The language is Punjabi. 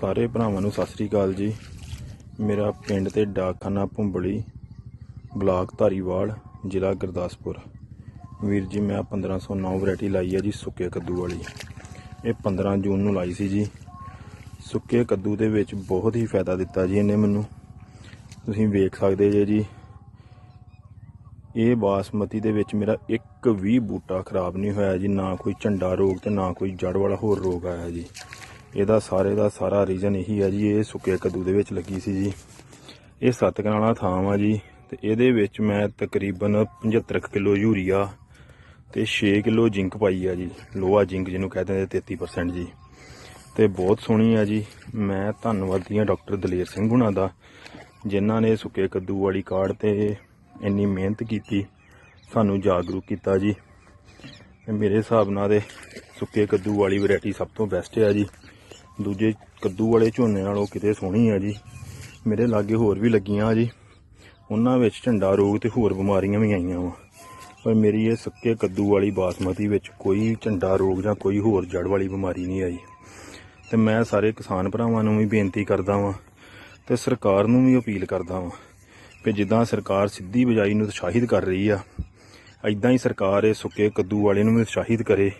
ਸਾਰੇ ਭਰਾਵਾਂ ਨੂੰ ਸਤਿ ਸ੍ਰੀ ਅਕਾਲ ਜੀ। ਮੇਰਾ ਪਿੰਡ ਤੇ ਡਾਕਖਾਨਾ ਭੁੰਬਲੀ, ਬਲਾਕ ਧਾਰੀਵਾਲ, ਜ਼ਿਲ੍ਹਾ ਗੁਰਦਾਸਪੁਰ। ਵੀਰ ਜੀ, ਮੈਂ 1509 ਵੈਰਾਈਟੀ ਲਾਈ ਹੈ ਜੀ ਸੁੱਕੇ ਕੱਦੂ ਵਾਲੀ। ਇਹ 15 ਜੂਨ ਨੂੰ ਲਾਈ ਸੀ ਜੀ। ਸੁੱਕੇ ਕੱਦੂ ਦੇ ਵਿੱਚ ਬਹੁਤ ਹੀ ਫਾਇਦਾ ਦਿੱਤਾ ਜੀ ਇਹਨੇ ਮੈਨੂੰ। ਤੁਸੀਂ ਵੇਖ ਸਕਦੇ ਜੇ ਜੀ, ਇਹ ਬਾਸਮਤੀ ਦੇ ਵਿੱਚ ਮੇਰਾ ਇੱਕ ਵੀ ਬੂਟਾ ਖਰਾਬ ਨਹੀਂ ਹੋਇਆ ਜੀ। ਨਾ ਕੋਈ ਝੰਡਾ ਰੋਗ ਤੇ ਨਾ ਕੋਈ ਜੜ ਵਾਲਾ ਹੋਰ ਰੋਗ ਆਇਆ ਜੀ। ਇਹਦਾ ਸਾਰੇ ਦਾ ਸਾਰਾ ਰੀਜ਼ਨ ਇਹੀ ਹੈ ਜੀ, ਇਹ ਸੁੱਕੇ ਕੱਦੂ ਦੇ ਵਿੱਚ ਲੱਗੀ ਸੀ ਜੀ। ਇਹ ਸੱਤ ਕਨਾਲਾ ਥਾਂ ਆ ਜੀ, ਤੇ ਇਹਦੇ ਵਿੱਚ ਮੈਂ ਤਕਰੀਬਨ 75 ਕਿਲੋ ਯੂਰੀਆ ਤੇ 6 ਕਿਲੋ ਜ਼ਿੰਕ ਪਾਈ ਆ ਜੀ, ਲੋਹਾ ਜ਼ਿੰਕ ਜਿਹਨੂੰ ਕਹਿੰਦੇ ਨੇ 33% ਜੀ। ਤੇ ਬਹੁਤ ਸੋਹਣੀ ਆ ਜੀ। ਮੈਂ ਧੰਨਵਾਦੀ ਹਾਂ ਡਾਕਟਰ ਦਲੇਰ ਸਿੰਘ ਹੁਣਾਂ ਦਾ, ਜਿਨ੍ਹਾਂ ਨੇ ਸੁੱਕੇ ਕੱਦੂ ਵਾਲੀ ਕਾੜ ਤੇ ਇੰਨੀ ਮਿਹਨਤ ਕੀਤੀ, ਸਾਨੂੰ ਜਾਗਰੂਕ ਕੀਤਾ ਜੀ। ਮੇਰੇ ਹਿਸਾਬ ਨਾਲ ਦੇ ਸੁੱਕੇ ਕੱਦੂ ਵਾਲੀ ਵੈਰਾਈਟੀ ਸਭ ਤੋਂ ਬੈਸਟ ਆ ਜੀ। ਦੂਜੇ ਕੱਦੂ ਵਾਲੇ ਝੋਨੇ ਨਾਲੋਂ ਕਿਤੇ ਸੋਹਣੀ ਆ ਜੀ। ਮੇਰੇ ਲਾਗੇ ਹੋਰ ਵੀ ਲੱਗੀਆਂ ਜੀ। ਉਹਨਾਂ ਵਿੱਚ ਝੰਡਾ ਰੋਗ ਤੇ ਹੋਰ ਬਿਮਾਰੀਆਂ ਵੀ ਆਈਆਂ ਵਾ। ਪਰ ਮੇਰੀ ਇਹ ਸੁੱਕੇ ਕੱਦੂ ਵਾਲੀ ਬਾਸਮਤੀ ਵਿੱਚ ਕੋਈ ਝੰਡਾ ਰੋਗ ਜਾਂ ਕੋਈ ਹੋਰ ਜੜ ਵਾਲੀ ਬਿਮਾਰੀ ਨਹੀਂ ਆਈ। ਤੇ ਮੈਂ ਸਾਰੇ ਕਿਸਾਨ ਭਰਾਵਾਂ ਨੂੰ ਵੀ ਬੇਨਤੀ ਕਰਦਾ ਵਾਂ ਤੇ ਸਰਕਾਰ ਨੂੰ ਵੀ ਅਪੀਲ ਕਰਦਾ ਵਾਂ ਕਿ ਜਿੱਦਾਂ ਸਰਕਾਰ ਸਿੱਧੀ ਬਜਾਈ ਨੂੰ ਉਤਸ਼ਾਹਿਤ ਕਰ ਰਹੀ ਆ ਐਦਾਂ ਹੀ ਸਰਕਾਰ ਇਹ ਸੁੱਕੇ ਕੱਦੂ ਵਾਲੇ ਨੂੰ ਵੀ ਉਤਸ਼ਾਹਿਤ ਕਰੇ।